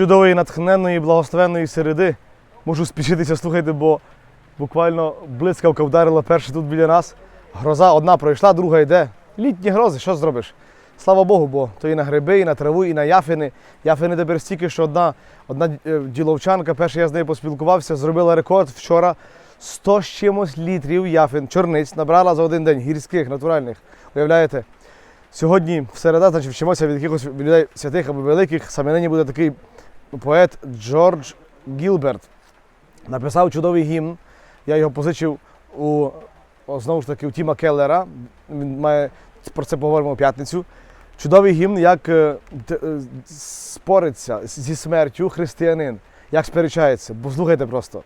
чудової, натхненної, благословенної середи. Можу спішитися, слухайте, бо буквально блискавка вдарила перша тут біля нас. Гроза одна пройшла, друга йде. Літні грози, що зробиш? Слава Богу, бо то і на гриби, і на траву, і на яфини. Яфини тепер стільки, що одна, одна е, діловчанка, перший я з нею поспілкувався, зробила рекорд вчора 100 з чимось літрів яфин, чорниць набрала за один день, гірських, натуральних. Уявляєте? Сьогодні в середа, значить, вчимося від якихось людей святих або великих. Саме нині буде такий поет Джордж Гілберт. Написав чудовий гімн. Я його позичив у знову ж таки у Тіма Келлера. Він має про це поговоримо у п'ятницю. Чудовий гімн, як е, е, спориться зі смертю християнин, як сперечається. Бо слухайте просто.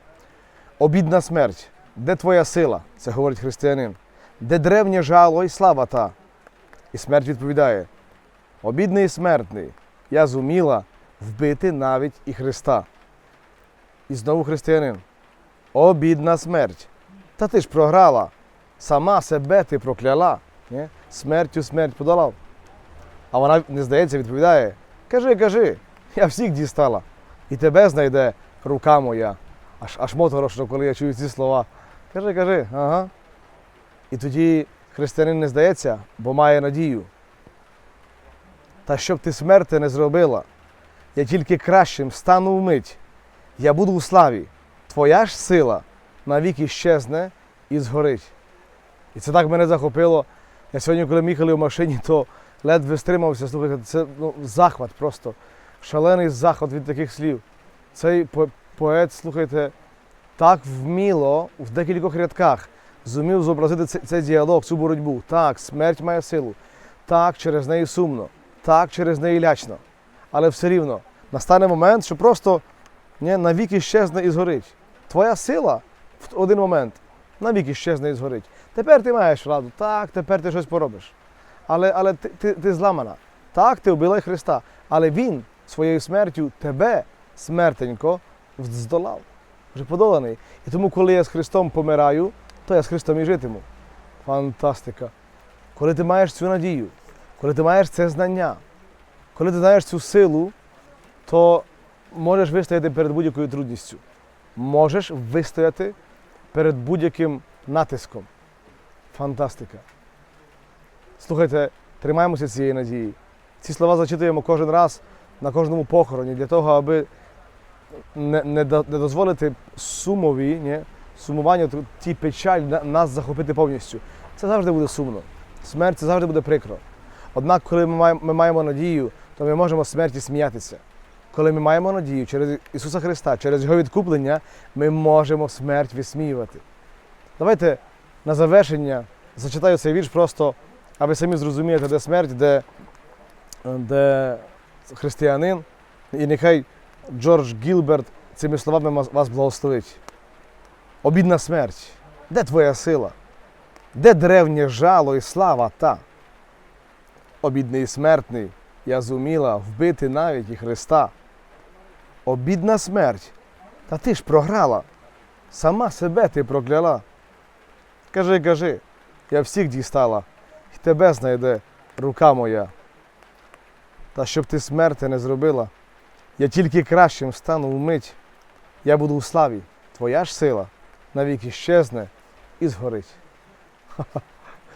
Обідна смерть. Де твоя сила? Це говорить християнин. Де древнє жало і слава та? І смерть відповідає: Обідний і смертний, я зуміла вбити навіть і Христа. І знову християнин. Обідна смерть. Та ти ж програла. Сама себе ти прокляла. Ні? Смертю смерть подолав. А вона не здається, відповідає: Кажи, кажи, я всіх дістала. І тебе знайде рука моя. Аж, аж моторошно, коли я чую ці слова. Кажи, кажи, ага. І тоді християнин не здається, бо має надію. Та щоб ти смерти не зробила, я тільки кращим стану вмить. Я буду у славі. Твоя ж сила навіки щезне і згорить. І це так мене захопило. Я сьогодні, коли ми їхали в машині, то ледве стримався. Слухайте, це ну, захват просто. Шалений захват від таких слів. Цей по- поет, слухайте, так вміло в декількох рядках зумів зобразити цей, цей діалог, цю боротьбу. Так, смерть має силу. Так, через неї сумно. Так, через неї лячно. Але все рівно настане момент, що просто ні, навіки щезне і згорить. Твоя сила в один момент навіки щезне і згорить. Тепер ти маєш раду, так, тепер ти щось поробиш. Але, але ти, ти, ти зламана. Так, ти вбила Христа. Але Він своєю смертю тебе, смертенько, здолав. Вже подоланий. І тому, коли я з Христом помираю, то я з Христом і житиму. Фантастика. Коли ти маєш цю надію, коли ти маєш це знання, коли ти знаєш цю силу, то можеш вистояти перед будь-якою трудністю. Можеш вистояти перед будь-яким натиском. Фантастика. Слухайте, тримаємося цієї надії. Ці слова зачитуємо кожен раз на кожному похороні для того, аби не, не, дозволити сумові, ні, сумуванню, тій печаль на- нас захопити повністю. Це завжди буде сумно. Смерть це завжди буде прикро. Однак, коли ми маємо надію, то ми можемо смерті сміятися. Коли ми маємо надію через Ісуса Христа, через Його відкуплення, ми можемо смерть висміювати. Давайте на завершення зачитаю цей вірш просто, а ви самі зрозумієте, де смерть, де, де християнин. І нехай Джордж Гілберт цими словами вас благословить. Обідна смерть. Де твоя сила? Де древнє жало і слава та? Обідний і смертний, я зуміла вбити навіть і Христа. Обідна смерть. Та ти ж програла. Сама себе ти прокляла. Кажи, кажи, я всіх дістала, і тебе знайде рука моя. Та щоб ти смерти не зробила, я тільки кращим стану вмить. Я буду у славі, твоя ж сила навіки щезне і згорить. Ха-ха.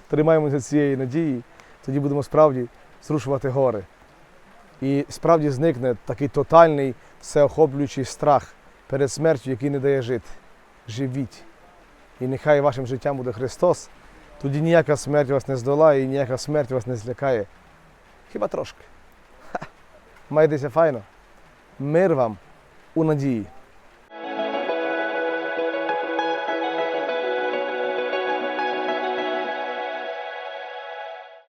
Тримаємося цієї надії, тоді будемо справді зрушувати гори. І справді зникне такий тотальний, всеохоплюючий страх перед смертю, який не дає жити. Живіть. І нехай вашим життям буде Христос, тоді ніяка смерть вас не здолає і ніяка смерть вас не злякає. Хіба трошки. Ха. Майтеся файно. Мир вам у надії.